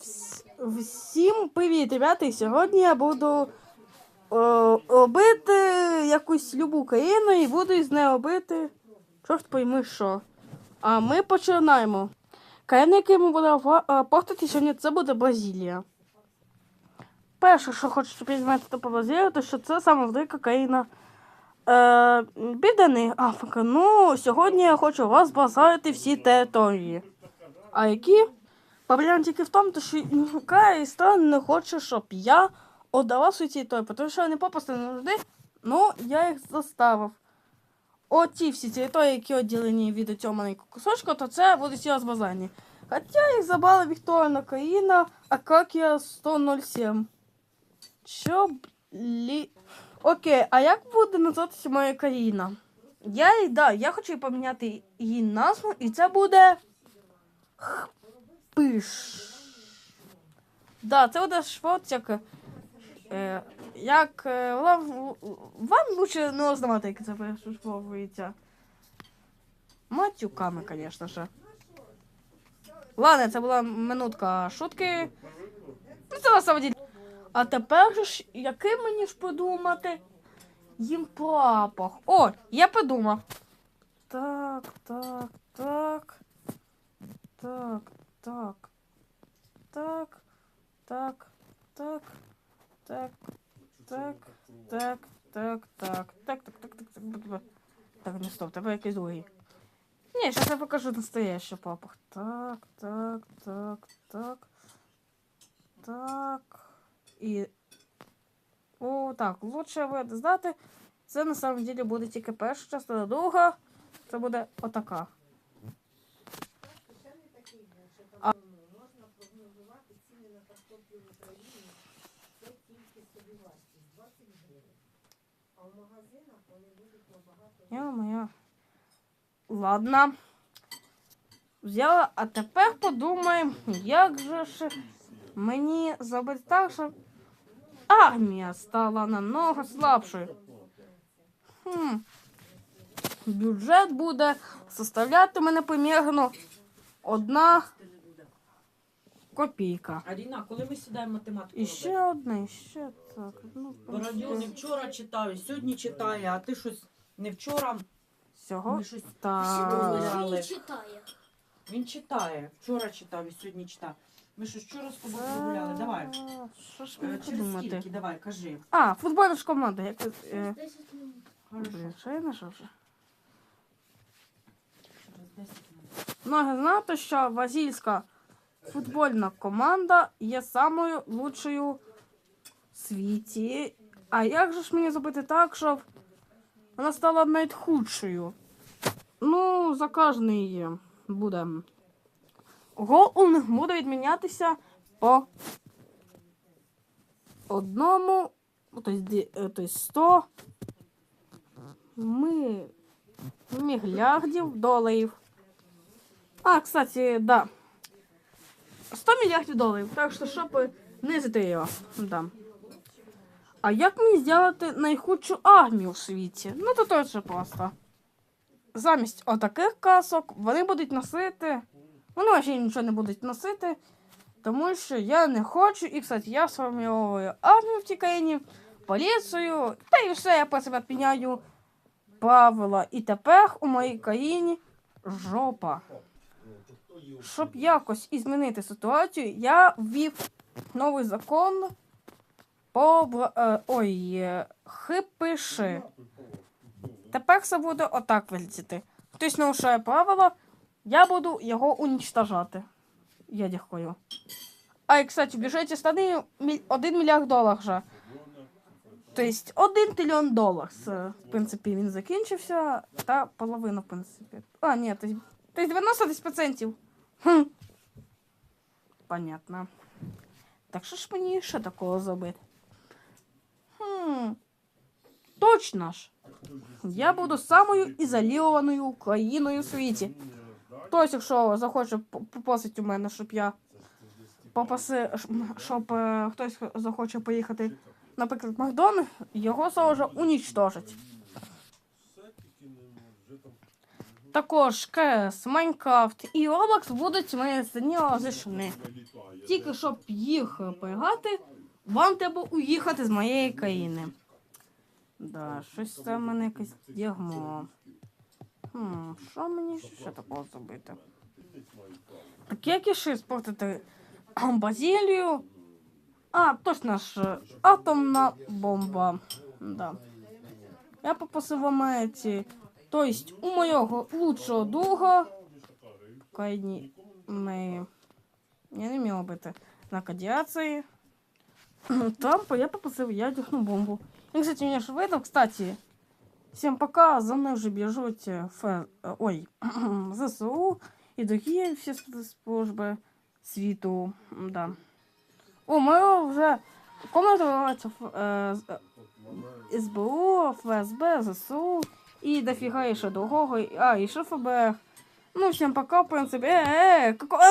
Вс- Всім привіт, ребята! І сьогодні я буду е, робити якусь любу країну і буду із нею робити чорт пойми що. А ми починаємо. Країна, яку ми будемо е, портити сьогодні, це буде Бразилія. Перше, що хочу щоб відмітити по Бразилії, то що це саме велика країна е, Південної Африки. Ну, сьогодні я хочу розбазарити всі території. А які? Проблема тільки в тому, що із сторон не хоче, щоб я отдала свої території, тому що вони попросту не нужны, ну я їх заставив. Оті всі території, які відділені від цього маленького кусочка, то це будуть всі розбазані. Хоча їх забрала Вікторія країна Акакія 107. Що блі... Окей, а як буде називатися моя країна? Я, да, я хочу поміняти її назву, і це буде Пиш. Да, це буде шпорт, як. Е, як е, вам, лучше не узнавати, як це перешифровується. Матюками, звісно ж. Ладно, це була минутка шутки. Ну, це на. А тепер ж, який мені ж подумати? Їм прапор. О, я подумав. Так, так, так. Так, так. Так. Так. Так. Так. Так. Так. Так. Так. Так, так, так, так, так, так, не стоп, тебе якийсь другий. Ні, зараз я покажу настоящий папах. Так, так, так, так. Так. І. О, так, лучше ви здати. Це на самом деле буде тільки перша частина, друга. Це буде отака. А... Можна прогнозувати ціни на картоплю в Україні. Це тільки собівартість 20 гривень. А в магазинах вони будуть набагато Ё-моё. Ладно. Взяла, а тепер подумаємо, як же ж мені зробити так, щоб армія стала намного слабшою. Хм. Бюджет буде составляти мене примірно одна копійка. Аріна, коли ми сідаємо математику? І ще одне, ще так. Ну, в не вчора читаю, сьогодні читає, а ти щось не вчора. Всього Ми щось... так. Але- читає. Він читає. Вчора читав і сьогодні читав. Ми щось вчора з тобою прогуляли. Давай. Що ж Е, Через подумати? скільки? Давай, кажи. А, футбольна ж команда. Як... Е... 10 минут. Хорошо. Блін, що я знайшов вже? Через 10 минут. Многі знаєте, що бразильська футбольна команда є самою лучшою в світі. А як же ж мені зробити так, щоб вона стала навіть худшою? Ну, за кожний буде. Гол буде відмінятися по одному, тобто, е, тобто 100 ми... мільярдів доларів. А, кстати, да. 100 мільярдів доларів. Так що, щоб знизити його. Да. А як мені зробити найхудшу армію в світі? Ну, то точно просто. Замість отаких касок вони будуть носити. Вони взагалі нічого не будуть носити. Тому що я не хочу. І, кстати, я сформовую армію в тій країні, поліцію, та і все, я по себе підняю правила. І тепер у моїй країні жопа. Щоб якось і змінити ситуацію, я ввів новий закон по е, ой, хипиши. Тепер все буде отак вилетіти. Хтось нарушає правила, я буду його уничтожати. Я дякую. А, і, кстати, в бюджеті страни 1 мільярд доларів вже. Тобто 1 трильйон доларів. В принципі, він закінчився. Та половина, в принципі. А, ні, тобто, 90 десь процентів. Хм. Понятно. Так що ж мені ще такого зробити? Хм. Точно ж. Я буду самою ізольованою країною в світі. Хтось, якщо захоче попросить у мене, щоб я попроси, щоб е, хтось захоче поїхати, наприклад, в Макдональдс, його сразу же уничтожить. Також КС, Майнкрафт і Roblox будуть з нього зайшли. Тільки щоб їх переграти, вам треба уїхати з моєї країни. Да, щось це в мене якесь дерьмо. Хм, що мені ще такого зробити? Так як я ще спортити Базилію? А, точно ж, атомна бомба. Да. Я попросив в Америці, то есть у моєго лучшого друга, крайні ми, я не вміла бити на радіації. Там я попросив ядерну бомбу. И, кстати, меня же выдал, кстати. Всем пока, за мной уже бежут э, Ф... э, ой, ЗСУ и другие все спецслужбы світу. Да. О, мы уже комната называется э, з- СБУ, ФСБ, ЗСУ и дофига еще другого. А, еще ФБР. Ну, всем пока, в принципе. Э, э, какого...